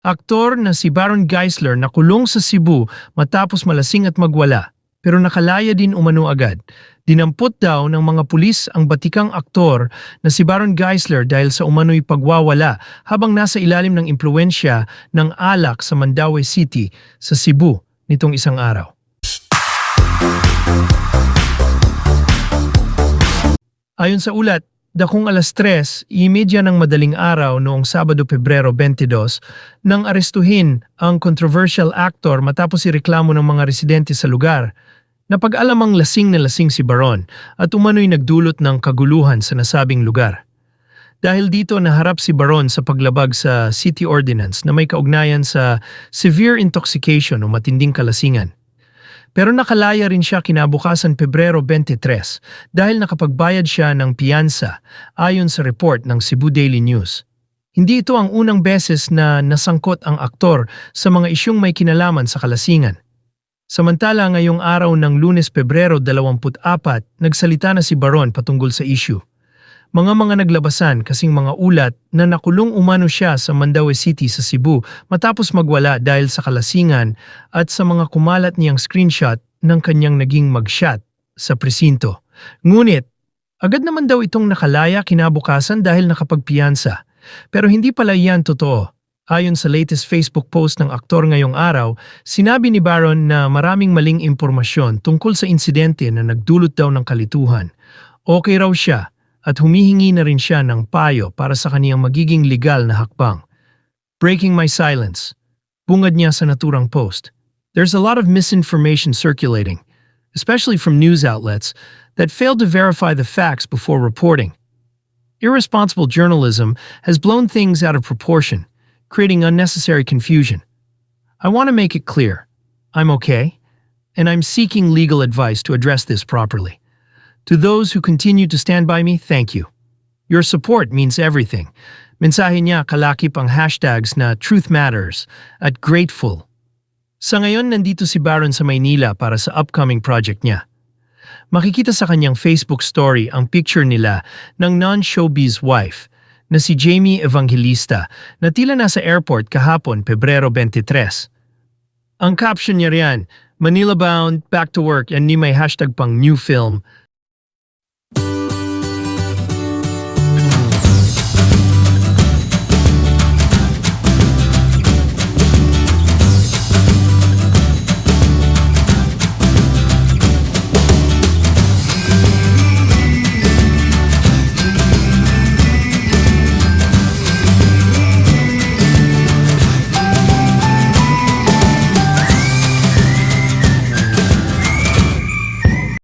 Aktor na si Baron Geisler nakulong sa Cebu matapos malasing at magwala, pero nakalaya din umano agad. Dinampot daw ng mga pulis ang batikang aktor na si Baron Geisler dahil sa umano'y pagwawala habang nasa ilalim ng impluensya ng alak sa Mandaue City sa Cebu nitong isang araw. Ayon sa ulat, dakong alas 3, imedya ng madaling araw noong Sabado, Pebrero 22, nang arestuhin ang controversial actor matapos ireklamo ng mga residente sa lugar. Napag-alamang lasing na lasing si Baron at umano'y nagdulot ng kaguluhan sa nasabing lugar. Dahil dito naharap si Baron sa paglabag sa city ordinance na may kaugnayan sa severe intoxication o matinding kalasingan. Pero nakalaya rin siya kinabukasan Pebrero 23 dahil nakapagbayad siya ng piyansa ayon sa report ng Cebu Daily News. Hindi ito ang unang beses na nasangkot ang aktor sa mga isyong may kinalaman sa kalasingan. Samantala ngayong araw ng lunes Pebrero 24, nagsalita na si Baron patungkol sa issue. Mga mga naglabasan kasing mga ulat na nakulong umano siya sa Mandaue City sa Cebu matapos magwala dahil sa kalasingan at sa mga kumalat niyang screenshot ng kanyang naging magshot sa presinto. Ngunit, agad naman daw itong nakalaya kinabukasan dahil nakapagpiyansa. Pero hindi pala iyan totoo. Ayon sa latest Facebook post ng aktor ngayong araw, sinabi ni Baron na maraming maling impormasyon tungkol sa insidente na nagdulot daw ng kalituhan. Okay raw siya at humihingi na rin siya ng payo para sa kaniyang magiging legal na hakbang. Breaking my silence. Bungad niya sa naturang post. There's a lot of misinformation circulating, especially from news outlets, that failed to verify the facts before reporting. Irresponsible journalism has blown things out of proportion, creating unnecessary confusion. I want to make it clear. I'm okay, and I'm seeking legal advice to address this properly. To those who continue to stand by me, thank you. Your support means everything. Mensahe niya kalakip ang hashtags na Truth Matters at Grateful. Sa ngayon, nandito si Baron sa Maynila para sa upcoming project niya. Makikita sa kanyang Facebook story ang picture nila ng non-showbiz wife na si Jamie Evangelista na tila nasa airport kahapon Pebrero 23. Ang caption niya riyan, Manila bound, back to work, and ni may hashtag pang new film.